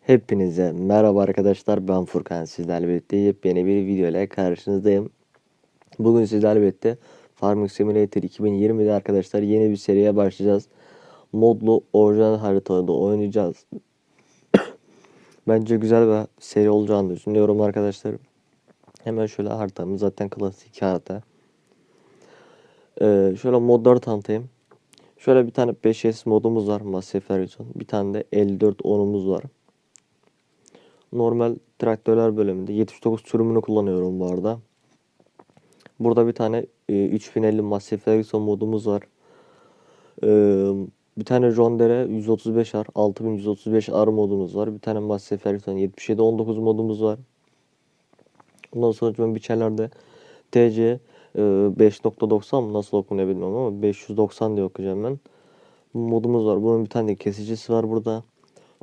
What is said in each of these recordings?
Hepinize merhaba arkadaşlar ben Furkan sizlerle birlikte yepyeni bir video ile karşınızdayım. Bugün sizlerle birlikte Farming Simulator 2020'de arkadaşlar yeni bir seriye başlayacağız. Modlu orijinal haritalarda oynayacağız. Bence güzel bir seri olacağını düşünüyorum arkadaşlar. Hemen şöyle haritamız zaten klasik harita. Ee, şöyle modları tanıtayım. Şöyle bir tane 5S modumuz var Massive Ferguson. Bir tane de 54 onumuz var. Normal traktörler bölümünde 79 sürümünü kullanıyorum bu arada. Burada bir tane e, 3050 Massey Ferguson modumuz var. E, bir tane John Deere 135R 6135R modumuz var. Bir tane Massey Ferguson 7719 modumuz var. Ondan sonra ben biçerlerde TC e, 5.90 mı nasıl okunuyor bilmiyorum ama 590 diye okuyacağım ben. Modumuz var. Bunun bir tane kesicisi var burada.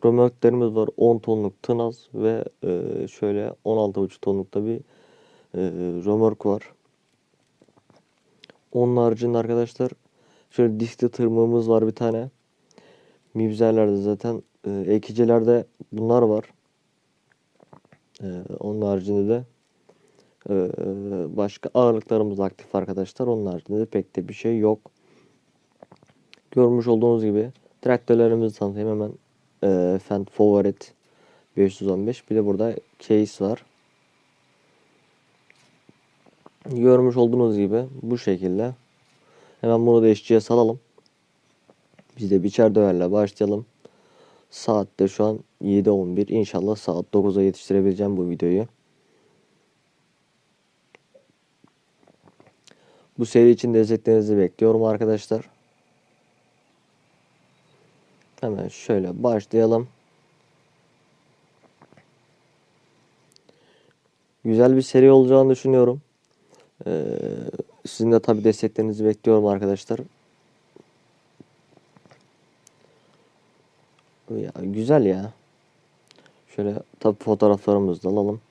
Römorklarımız var 10 tonluk tınaz ve e, şöyle 16,5 tonlukta bir e, var. Onun haricinde arkadaşlar şöyle diskli tırmığımız var bir tane. Mibzerlerde zaten e, ekicilerde bunlar var. E, onun haricinde de e, başka ağırlıklarımız aktif arkadaşlar. Onun haricinde de pek de bir şey yok. Görmüş olduğunuz gibi traktörlerimizi tanıtayım hemen e, Fendt Favorit 515 bir de burada case var. Görmüş olduğunuz gibi bu şekilde. Hemen bunu da işçiye salalım. Biz de biçer döverle başlayalım. Saatte şu an 7.11. İnşallah saat 9'a yetiştirebileceğim bu videoyu. Bu seri için desteklerinizi bekliyorum arkadaşlar. Hemen şöyle başlayalım. Güzel bir seri olacağını düşünüyorum. Ee, sizin de tabi desteklerinizi bekliyorum arkadaşlar. Ya, güzel ya. Şöyle tabi fotoğraflarımızı da alalım.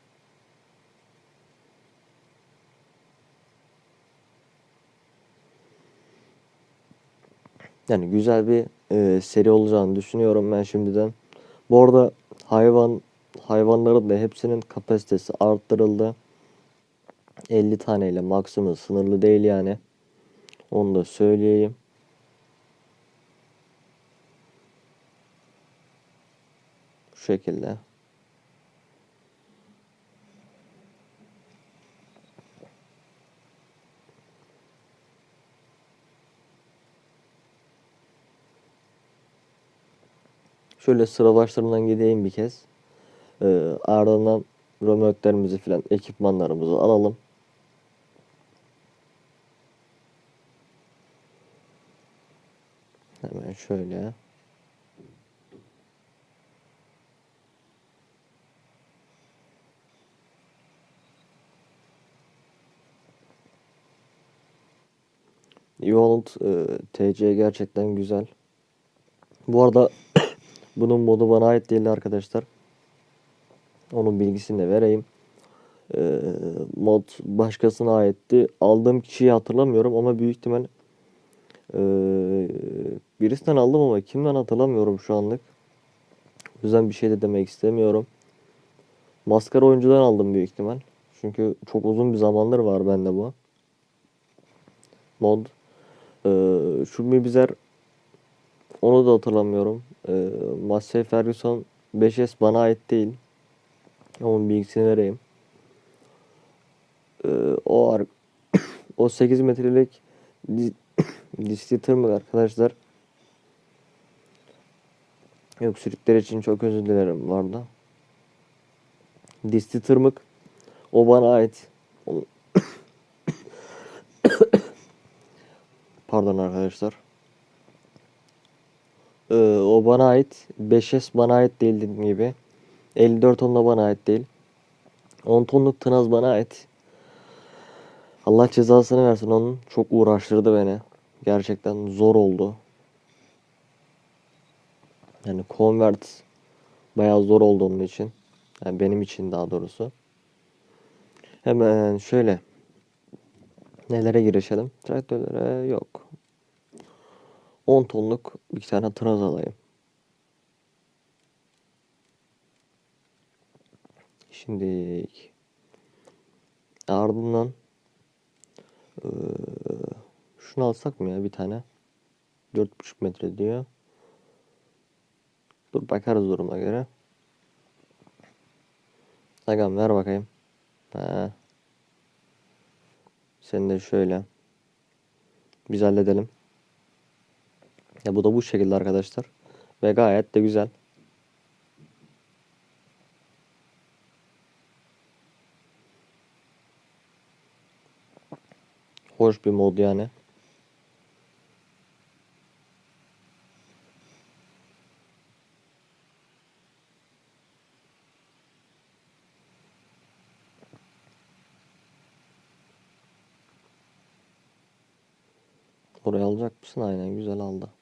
Yani güzel bir e, seri olacağını düşünüyorum ben şimdiden. Bu arada hayvan hayvanların da hepsinin kapasitesi arttırıldı. 50 taneyle maksimum sınırlı değil yani. Onu da söyleyeyim. Bu şekilde. Şöyle sıra başlarından gideyim bir kez. Ee, ardından römorklarımızı filan ekipmanlarımızı alalım. Hemen şöyle. Evolved e, TC gerçekten güzel. Bu arada bunun modu bana ait değil arkadaşlar. Onun bilgisini de vereyim. Ee, mod başkasına aitti. Aldığım kişiyi hatırlamıyorum ama büyük ihtimal ee, birisinden aldım ama kimden hatırlamıyorum şu anlık. O yüzden bir şey de demek istemiyorum. Maskara oyuncudan aldım büyük ihtimal. Çünkü çok uzun bir zamandır var bende bu. Mod. Ee, şu Mibzer onu da hatırlamıyorum. Ee, Massey Ferguson 5S bana ait değil. Onun bilgisini vereyim. Ee, o o 8 metrelik di- diskli tırmık arkadaşlar. Yok sürükler için çok özür dilerim bu arada. Diskli tırmık o bana ait. Pardon arkadaşlar. Ee, o bana ait. 5S bana ait değil dediğim gibi. 54 ton da bana ait değil. 10 tonluk tınaz bana ait. Allah cezasını versin onun. Çok uğraştırdı beni. Gerçekten zor oldu. Yani convert bayağı zor oldu onun için. Yani benim için daha doğrusu. Hemen şöyle. Nelere girişelim? Traktörlere yok. 10 tonluk bir tane traz alayım. Şimdi ardından eee, şunu alsak mı ya bir tane? 4,5 metre diyor. Dur bakarız duruma göre. Agam ver bakayım. Ha. Sen de şöyle. Biz halledelim. Ya bu da bu şekilde arkadaşlar. Ve gayet de güzel. Hoş bir mod yani. Buraya alacak mısın? Aynen güzel aldı.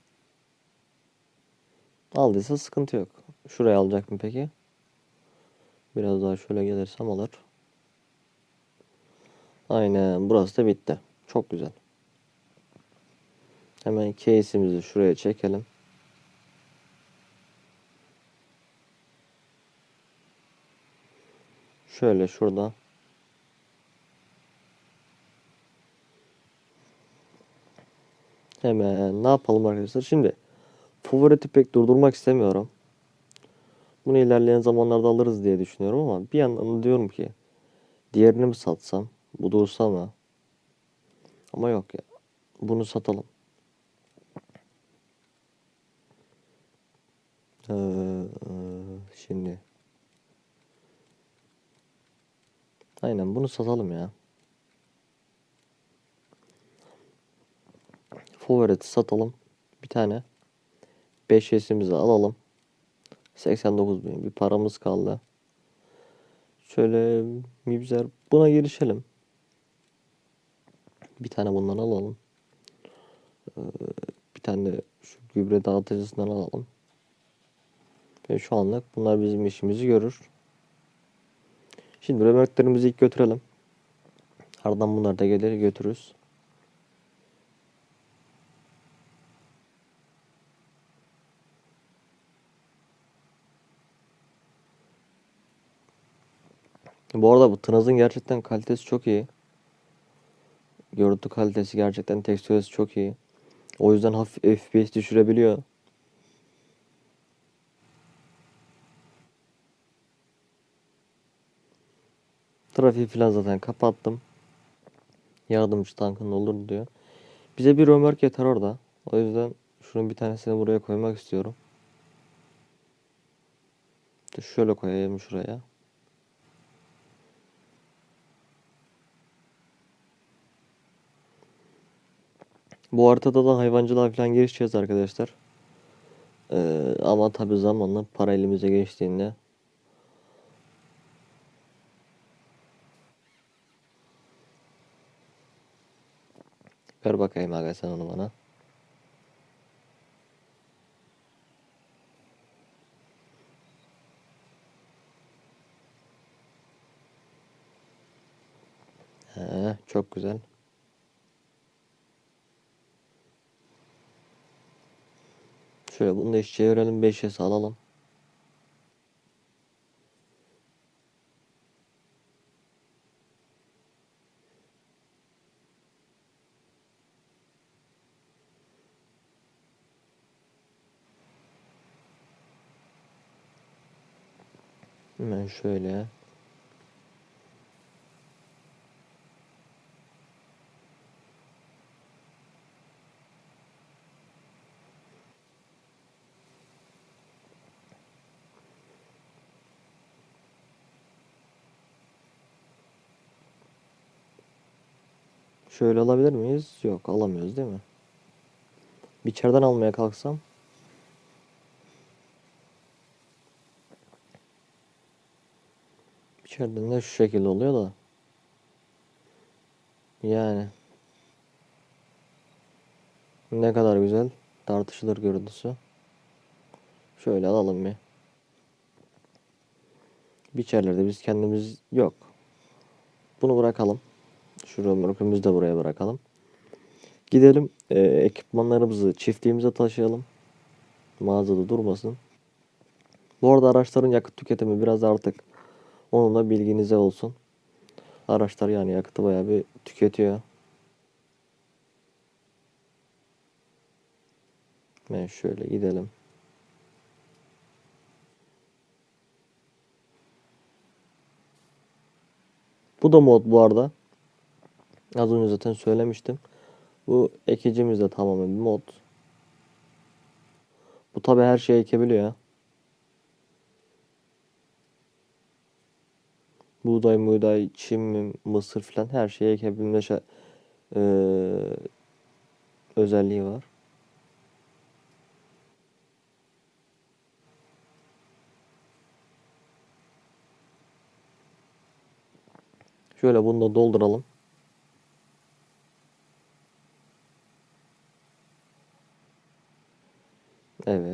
Aldıysa sıkıntı yok. Şuraya alacak mı peki? Biraz daha şöyle gelirsem alır. Aynen burası da bitti. Çok güzel. Hemen case'imizi şuraya çekelim. Şöyle şurada. Hemen ne yapalım arkadaşlar? Şimdi favoriti pek durdurmak istemiyorum. Bunu ilerleyen zamanlarda alırız diye düşünüyorum ama bir yandan da diyorum ki diğerini mi satsam? Bu dursa mı? Ama yok ya. Bunu satalım. Ee, şimdi. Aynen bunu satalım ya. Favorite satalım. Bir tane. 5 S'imizi alalım. 89 bin bir paramız kaldı. Şöyle Mibzer buna girişelim. Bir tane bundan alalım. Ee, bir tane de şu gübre dağıtıcısından alalım. Ve şu anlık bunlar bizim işimizi görür. Şimdi römorklarımızı ilk götürelim. Ardından bunları da gelir götürürüz. Bu arada bu Tınaz'ın gerçekten kalitesi çok iyi. Görüntü kalitesi gerçekten tekstüresi çok iyi. O yüzden hafif FPS düşürebiliyor. Trafiği falan zaten kapattım. Yardımcı tankın olur diyor. Bize bir römork yeter orada. O yüzden şunun bir tanesini buraya koymak istiyorum. Şöyle koyayım şuraya. Bu haritada da hayvancılığa falan girişeceğiz arkadaşlar. Ee, ama tabi zamanla para elimize geçtiğinde Ver bakayım aga sen onu bana. He, çok güzel. Şöyle bunu da iş çevirelim 5'e alalım. Hemen şöyle. Şöyle alabilir miyiz? Yok alamıyoruz değil mi? Bir içeriden almaya kalksam. İçeriden de şu şekilde oluyor da. Yani. Ne kadar güzel. Tartışılır görüntüsü. Şöyle alalım bir. Biçerlerde biz kendimiz yok. bunu bırakalım. Şu römorkumuzu da buraya bırakalım. Gidelim e, ekipmanlarımızı çiftliğimize taşıyalım. Mağazada durmasın. Bu arada araçların yakıt tüketimi biraz artık onun da bilginize olsun. Araçlar yani yakıtı bayağı bir tüketiyor. Ben şöyle gidelim. Bu da mod bu arada. Az önce zaten söylemiştim. Bu ekicimiz de tamamen bir mod. Bu tabi her şeyi ekebiliyor. Buğday, buğday, çim, mısır falan her şeyi ekebilme şa- eee, özelliği var. Şöyle bunu da dolduralım.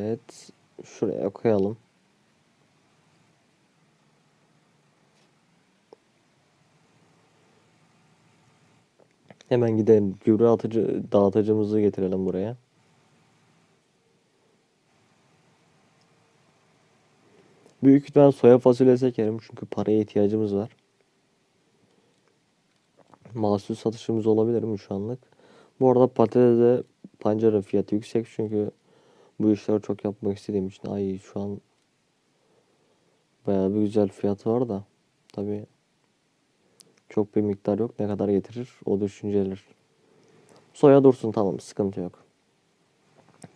Evet. Şuraya koyalım. Hemen gidelim. Gübre atıcı, dağıtıcımızı getirelim buraya. Büyük ihtimal soya fasulyesi ekerim çünkü paraya ihtiyacımız var. Mahsul satışımız olabilir mi şu anlık? Bu arada patatese pancara fiyatı yüksek çünkü bu işleri çok yapmak istediğim için ay şu an bayağı bir güzel fiyatı var da tabii çok bir miktar yok. Ne kadar getirir o düşünceler. Soya dursun tamam sıkıntı yok.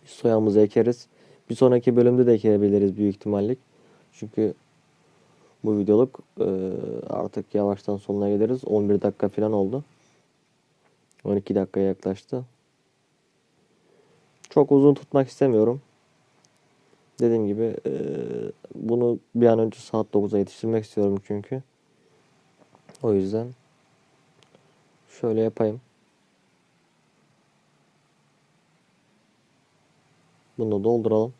Soyamızı ekeriz. Bir sonraki bölümde de ekebiliriz büyük ihtimallik. Çünkü bu videoluk e, artık yavaştan sonuna geliriz. 11 dakika falan oldu. 12 dakikaya yaklaştı. Çok uzun tutmak istemiyorum. Dediğim gibi e, bunu bir an önce saat 9'a yetiştirmek istiyorum çünkü. O yüzden şöyle yapayım. Bunu dolduralım.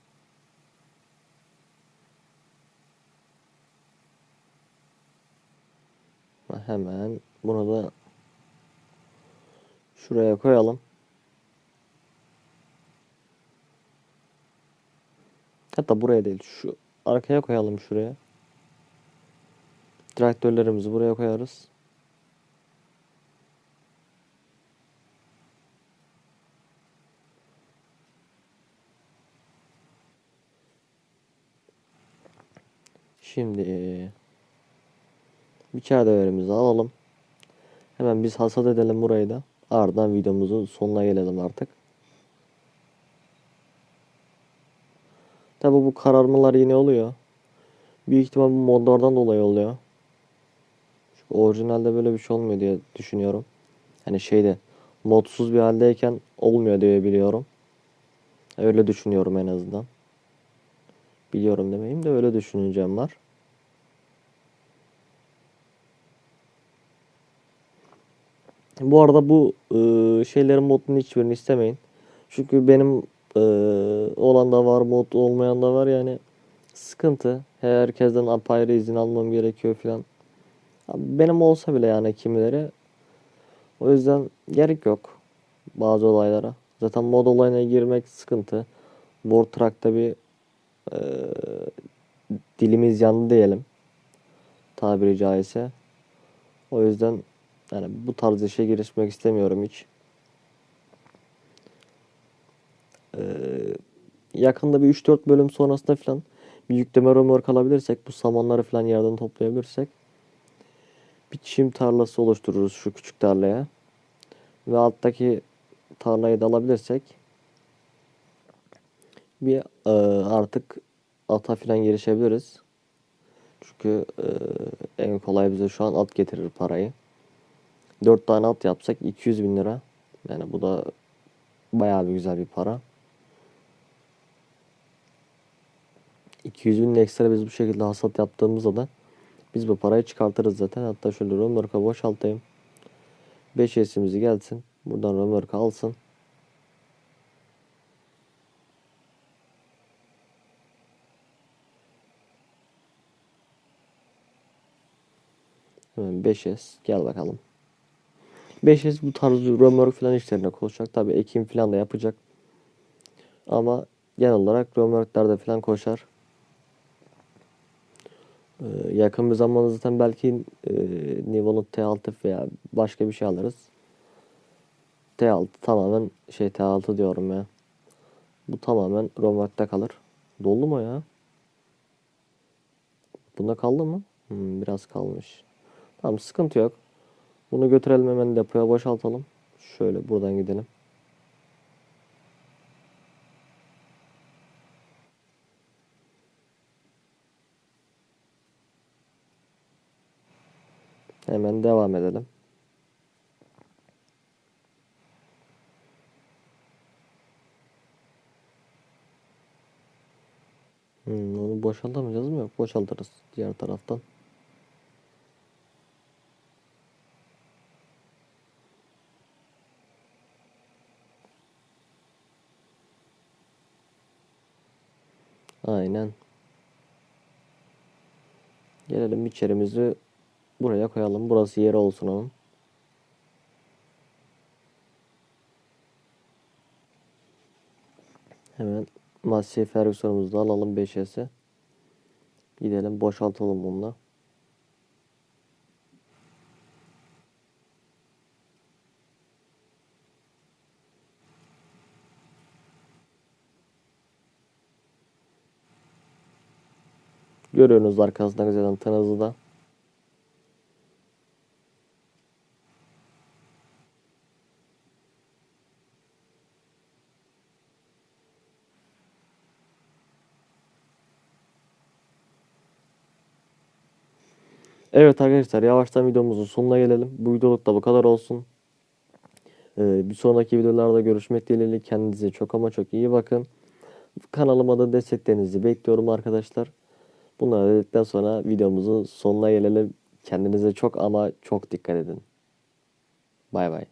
Hemen bunu da şuraya koyalım. Hatta buraya değil şu arkaya koyalım şuraya. Traktörlerimizi buraya koyarız. Şimdi bir kağıt alalım. Hemen biz hasat edelim burayı da. Ardından videomuzun sonuna gelelim artık. Tabi bu kararmalar yine oluyor. Büyük ihtimal bu modlardan dolayı oluyor. Çünkü orijinalde böyle bir şey olmuyor diye düşünüyorum. Hani şeyde modsuz bir haldeyken olmuyor diye biliyorum. Öyle düşünüyorum en azından. Biliyorum demeyeyim de öyle düşüneceğim var. Bu arada bu e, şeylerin modunu hiçbirini istemeyin. Çünkü benim e, olan da var mod olmayan da var yani sıkıntı. Herkesten apayrı izin almam gerekiyor filan. Benim olsa bile yani kimileri. O yüzden gerek yok bazı olaylara. Zaten mod olayına girmek sıkıntı. World Truck'ta bir e, dilimiz yandı diyelim. Tabiri caizse. O yüzden yani bu tarz işe girişmek istemiyorum hiç. Yakında bir 3-4 bölüm sonrasında falan bir yükleme römork alabilirsek bu samanları falan yerden toplayabilirsek bir çim tarlası oluştururuz şu küçük tarlaya. Ve alttaki tarlayı da alabilirsek bir e, artık ata falan girişebiliriz. Çünkü e, en kolay bize şu an at getirir parayı. 4 tane at yapsak 200 bin lira. Yani bu da bayağı bir güzel bir para. 200 bin ekstra biz bu şekilde hasat yaptığımızda da biz bu parayı çıkartırız zaten. Hatta şöyle römorka boşaltayım. 5 esimizi gelsin. Buradan römorka alsın. Hemen 5S gel bakalım. 5S bu tarz römork falan işlerine koşacak. Tabii ekim falan da yapacak. Ama genel olarak römorklerde falan koşar. Ee, yakın bir zamanda zaten belki e, Nivo'nun T6 veya başka bir şey alırız. T6 tamamen şey T6 diyorum ya. Bu tamamen römorkta kalır. Doldu mu ya? Bunda kaldı mı? Hmm, biraz kalmış. Tamam sıkıntı yok. Bunu götürelim hemen depoya boşaltalım. Şöyle buradan gidelim. Hemen devam edelim. Hmm, onu boşaltamayacağız mı? Yok boşaltırız diğer taraftan. Aynen. Gelelim içerimizi buraya koyalım. Burası yeri olsun onun. Hemen Massey Ferguson'umuzu da alalım 5S'e. Gidelim boşaltalım bununla. Görüyorsunuz arkasında güzel antenazı da. Evet arkadaşlar yavaştan videomuzun sonuna gelelim. Bu videoluk da bu kadar olsun. Ee, bir sonraki videolarda görüşmek dileğiyle kendinize çok ama çok iyi bakın. Kanalıma da desteklerinizi bekliyorum arkadaşlar. Bunları dedikten sonra videomuzun sonuna gelelim. Kendinize çok ama çok dikkat edin. Bay bay.